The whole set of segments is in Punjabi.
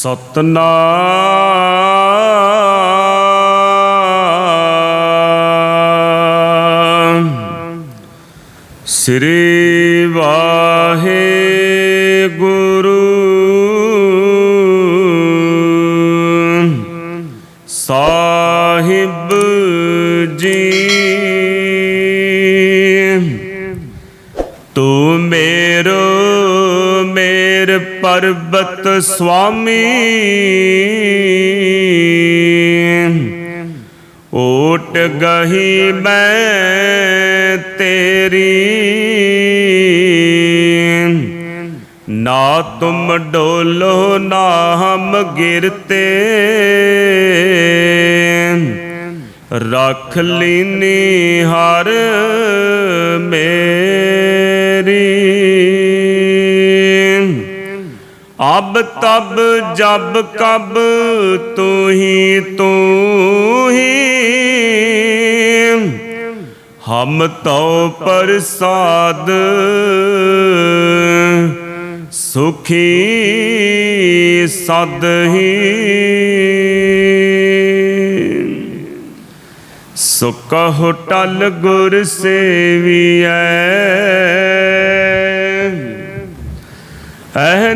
ਸਤਨਾਮ। ਸ੍ਰੀ ਵਾਹਿਗੁਰੂ। ਮੇਰ ਪਰਬਤ ਸੁਆਮੀ। ਓਟ ਗਹੀ ਮੈਂ ਤੇਰੀ। ਨਾ ਤੁਮ ਡੋਲੋ, ਨਾ ਹਮ ਗਿਰਤੇ। ਰੱਖ ਲੀਨੀ ਹਰ ਮੇ ਅਬ ਤਬ ਜਬ ਕਬ ਤੂੰ ਹੀ ਤੂੰ ਹੀ ਹਮ ਤਉ ਪ੍ਰਸਾਦ। ਸੁਖੀ ਸਦ ਹੀ। ਸੁਕਹੁ ਟਲ ਗੁਰ ਸੇਵੀਐ।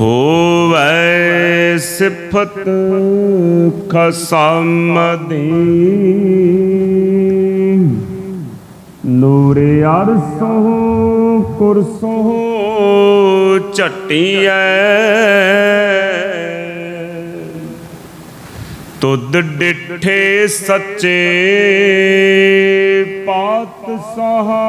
ਹੋਵੇ ਸਿਫਤ ਖਸਮ ਦੀ ਨੂਰੇ ਅਰਸੋਂ ਕੁਰਸੋਂ ਝਟੀਐ। ਤੁਧ ਡਿਠੇ ਸੱਚੇ ਪਾਤ ਸਹਾ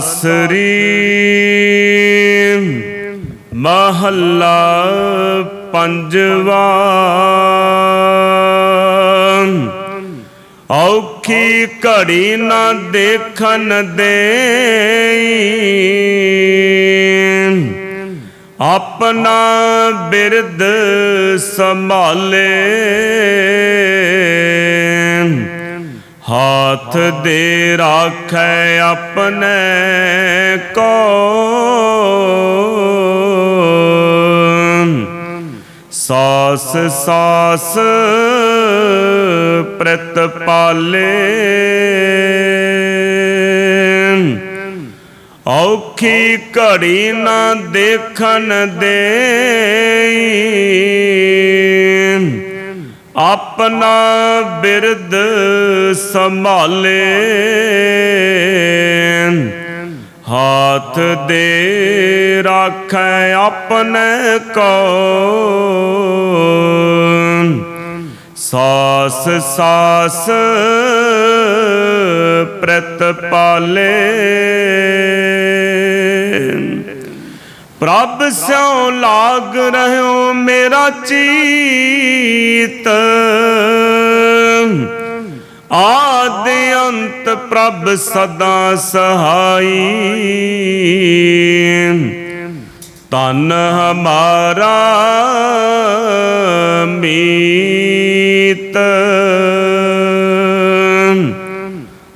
ਸਰੀ ਮਹੱਲਾ ਪੰਜਵਾ। ਔਖੀ ਘੜੀ ਨਾ ਦੇਖਣ ਦੇ ਆਪਣਾ ਬਿਰਦ ਸੰਭਾਲੇ। ਹਾਥ ਦੇ ਰਾਖੈ ਆਪਣੇ ਕੋ। ਸਾਸ ਸਾਸ ਪ੍ਰਤ ਪਾਲੇ। ਔਖੀ ਘੜੀ ਨਾ ਦੇਖਣ ਦੇ ਆਪਣਾ ਬਿਰਦ ਸੰਭਾਲੇ। ਹਾਥ ਦੇ ਰਾਖੈ ਆਪਣੇ ਕੋ ਸਾਸ ਸਾਸ ਪ੍ਰਤ ਪਾਲੇ। ਪ੍ਰਭ ਸਿਉ ਲਾਗ ਰਹਿਓ ਮੇਰਾ ਚੀਤ। ਪ੍ਰਭ ਸਦਾ ਸਹਾਈ। ਤਨ ਹਮਾਰਾ ਮੀਤ।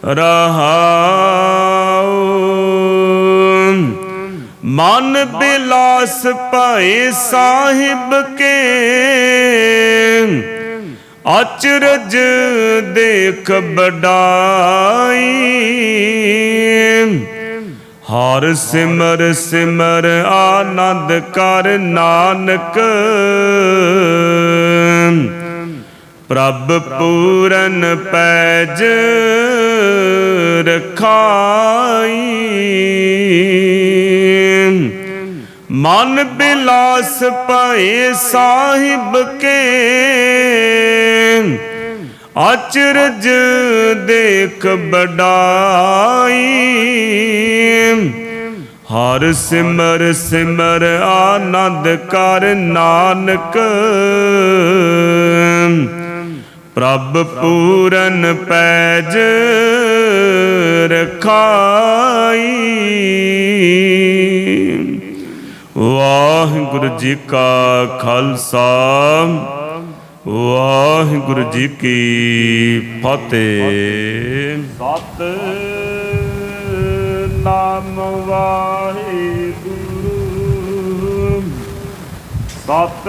ਰਹਾਉ। ਮਨ ਬਿਲਾਸ ਭਏ ਸਾਹਿਬ ਕੇ। ਅਚਰਜ ਦੇਖ ਬਡਾਈ ਹਰ ਸਿਮਰ ਸਿਮਰ ਆਨੰਦ ਕਰ ਨਾਨਕ। ਪ੍ਰਭ ਪੂਰਨ ਪੈਜ ਰਖਾਈ। ਮਨ ਬਿਲਾਸ ਭਏ ਸਾਹਿਬ ਕੇ। ਅਚਰਜ ਦੇਖ ਬਡਾਈ। ਹਰ ਸਿਮਰ ਸਿਮਰ ਆਨੰਦ ਕਰ ਨਾਨਕ। ਪ੍ਰਭ ਪੂਰਨ ਪੈਜ ਰਖਾਈ। ਵਾਹਿਗੁਰੂ ਜੀ ਕਾ ਖਾਲਸਾ। ਵਾਹਿਗੁਰੂ ਜੀ ਕੀ ਫਤਿਹ। ਸਤ ਨਾਮ ਵਾਹਿਗੁਰੂ। ਸਤ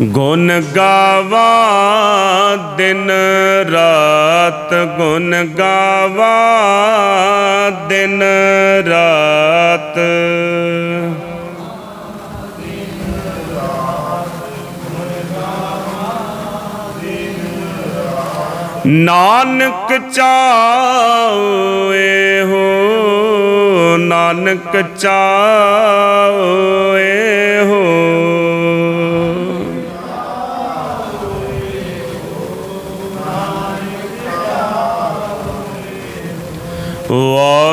ਗੁਣ ਗਾਵਾ ਦਿਨ ਰਾਤ ਗੁਣ ਗਾਵਾ ਦਿਨ ਰਾਤ। ਨਾਨਕ ਚਾਓ ਹੋ ਨਾਨਕ ਚਾਓ ਹੋ।